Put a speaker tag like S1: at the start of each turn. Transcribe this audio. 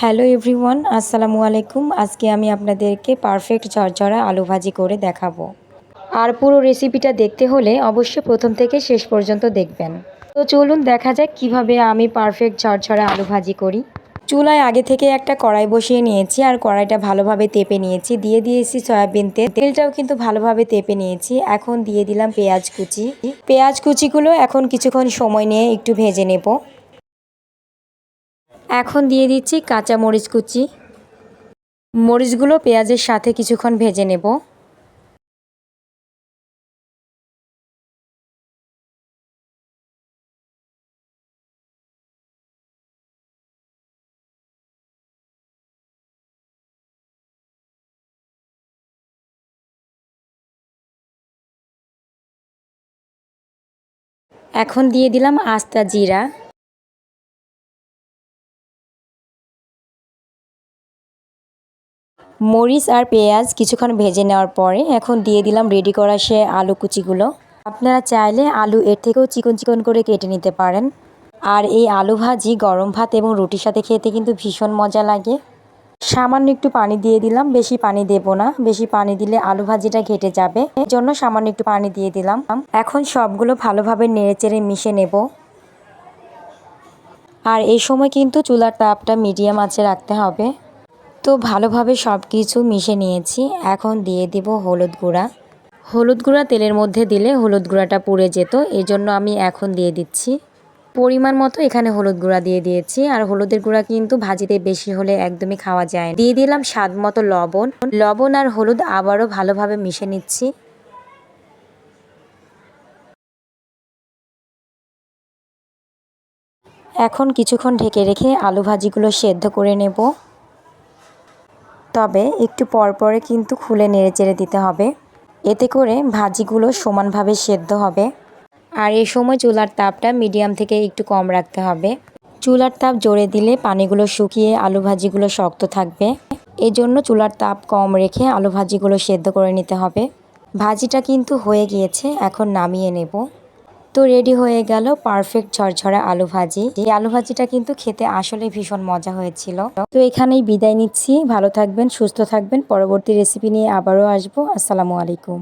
S1: Hello everyone আসসালামু আলাইকুম আজকে আমি আপনাদেরকে পারফেক্ট ঝরঝরা আলু ভাজি করে দেখাবো। আর পুরো রেসিপিটা দেখতে হলে অবশ্যই প্রথম থেকে শেষ পর্যন্ত দেখবেন। তো চলুন দেখা যাক কীভাবে আমি পারফেক্ট ঝরঝরা আলু ভাজি করি। চুলায় আগে থেকে একটা কড়াই বসিয়ে নিয়েছি আর কড়াইটা ভালোভাবে তেপে নিয়েছি। দিয়ে দিয়েছি সয়াবিন তেল। তেলটাও কিন্তু ভালোভাবে তেপে নিয়েছি। এখন দিয়ে দিলাম পেঁয়াজ কুচি। পেঁয়াজ কুচিগুলো এখন কিছুক্ষণ সময় নিয়ে একটু ভেজে নেব। এখন দিয়ে দিচ্ছি কাঁচা মরিচ কুচি। মরিচগুলো পেঁয়াজের সাথে কিছুক্ষণ ভেজে নেব। এখন দিয়ে দিলাম আস্তা জিরা। মরিচ আর পেঁয়াজ কিছুক্ষণ ভেজে নেওয়ার পরে এখন দিয়ে দিলাম রেডি করা সে আলু কুচিগুলো। আপনারা চাইলে আলু এর থেকেও চিকন চিকন করে কেটে নিতে পারেন। আর এই আলু ভাজি, গরম ভাত এবং রুটির সাথে খেতে কিন্তু ভীষণ মজা লাগে। সামান্য একটু পানি দিয়ে দিলাম, বেশি পানি দেব না। বেশি পানি দিলে আলু ভাজিটা ঘেটে যাবে। এর জন্য সামান্য একটু পানি দিয়ে দিলাম। এখন সবগুলো ভালোভাবে নেড়েচেড়ে মিশে নেব। আর এই সময় কিন্তু চুলার তাপটা মিডিয়াম আঁচে রাখতে হবে। তো ভালোভাবে সব কিছু মিশে নিয়েছি। এখন দিয়ে দিব হলুদ গুঁড়া। হলুদ গুঁড়া তেলের মধ্যে দিলে হলুদ গুঁড়াটা পুড়ে যেত, এজন্য আমি এখন দিয়ে দিচ্ছি। পরিমাণ মতো এখানে হলুদ গুঁড়া দিয়ে দিয়েছি, আর হলুদের গুঁড়া কিন্তু ভাজিতে বেশি হলে একদমই খাওয়া যায় দিয়ে দিলাম স্বাদ মতো লবণ। লবণ আর হলুদ আবারও ভালোভাবে মিশে নিচ্ছি। এখন কিছুক্ষণ ঢেকে রেখে আলু ভাজিগুলো সেদ্ধ করে নেব। তবে একটু পরপরে কিন্তু খুলে নেড়ে চেড়ে দিতে হবে। এতে করে ভাজিগুলো সমানভাবে সেদ্ধ হবে। আর এই সময় চুলার তাপটা মিডিয়াম থেকে একটু কম রাখতে হবে। চুলার তাপ জোরে দিলে পানিগুলো শুকিয়ে আলু ভাজিগুলো শক্ত থাকবে। এই জন্য চুলার তাপ কম রেখে আলু ভাজিগুলো সেদ্ধ করে নিতে হবে। ভাজিটা কিন্তু হয়ে গিয়েছে, এখন নামিয়ে নেব। তো রেডি হয়ে গেল পারফেক্ট ঝরঝরা আলু ভাজি। এই আলু ভাজিটা কিন্তু খেতে আসলে ভীষণ মজা হয়েছিল। তো এখানেই বিদায় নিচ্ছি। ভালো থাকবেন, সুস্থ থাকবেন। পরবর্তী রেসিপি নিয়ে আবারও আসব। আসসালামু আলাইকুম।